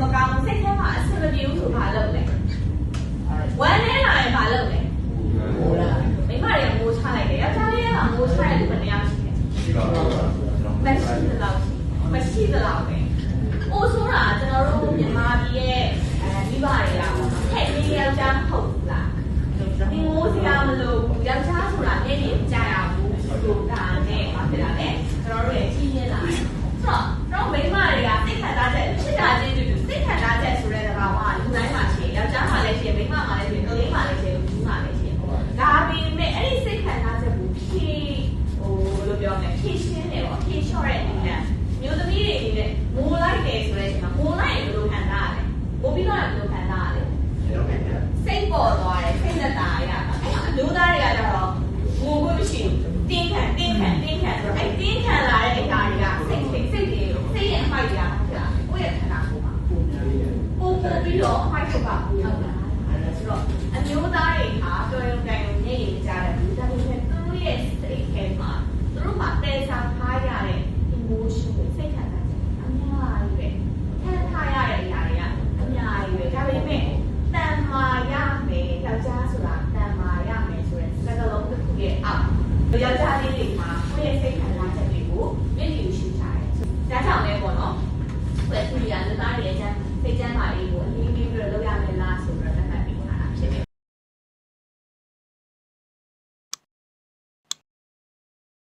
မကောင်းဘူးစိတ်ထဲမှာအဆင်မပြေဘူးဆိုဘာလုပ်လဲဝမ်းနေလာရင်ဘာလုပ်လဲမိမတွေကမိုးချလိုက်တယ်ယောက်ျားလေးကမိုးချရလို့ဘယ်နှယောက်ရှိလဲမရှိသလောက်ရှိမရှိသလောက်ပဲအိုးဆိုတာကျွန်တော်တို့မြန်မာပြည်ရဲ့အဲမိဘတွေကပေါ့နော်ဟဲ့ဒီယောက်ျားမဟုတ်ဘူးလားဒီမိုးစရာမလိုဘူးယောက်ျားဆိုတာမျက်ရည်မကြရဘူးဆိုတာနဲ့ဘာဖြစ်လာလဲကျွန်တော်တို့ရဲ့ကြီးရင်းလာတယ်ဆိုတော့တော့မိမတွေကစိတ်ခံစားချက်ဖြစ်တာချင်းတူတူစိတ်ခံစားချက်ဆိုတဲ့ကောင်ကလူတိုင်းမှာရှိယောက်ျားမှာလည်းရှိမိန်းမမှာလည်းရှိကလေးမှာလည်းရှိလူကြီးမှာလည်းရှိဒါပေမဲ့အဲ့ဒီစိတ်ခံစားချက်ကိုဖြည့်ဟိုလိုပြောမယ် ဖြည့်ရှင်းတယ်ပေါ့ဖြည့်လျှော့တဲ့အနေနဲ့မျိုးသမီးတွေအနေနဲ့မိုးလိုက်တယ်ဆိုတဲ့အချိန်မှာမိုးလိုက်ရင်ဘယ်လိုခံစားရလဲမိုးပြီးတော့ဘယ်လိုခံစားရလဲစိတ်ပေါ်သွားတယ်စိတ်သက်သာရတာအဲ့အမျိုးသားတွေကကြတော့ငိုဖို့မရှိဘူးတင်းခံတင်းခံတင်းခံဆိုတော့အဲ့တင်းခံလာတဲ့အရာတွေကစိတ်စိတ်စိတ်တွေစိတ်ရဲ့အမိုက်တွေကဖြစ်လာကိုယ့်ရဲ့ခန္ဓာကိုယ်မှာပို့ပို့ပြီးတော့ fight ထုတ်ပါဘူးဟုတ်လား ယောက်ျားလေးတွေမှာကိုယ့်ရဲ့စိတ်ခံစားချက်တွေကိုမြင့်လျူရှုကြတယ်။ဒါကြောင့်လည်းပေါ့နော်။ဝယ်သူရလူသားတွေလည်းစိတ်ကျမ်းမာရေးကိုအလေးပေးပြီးတော့လုပ်ရမယ်လားဆို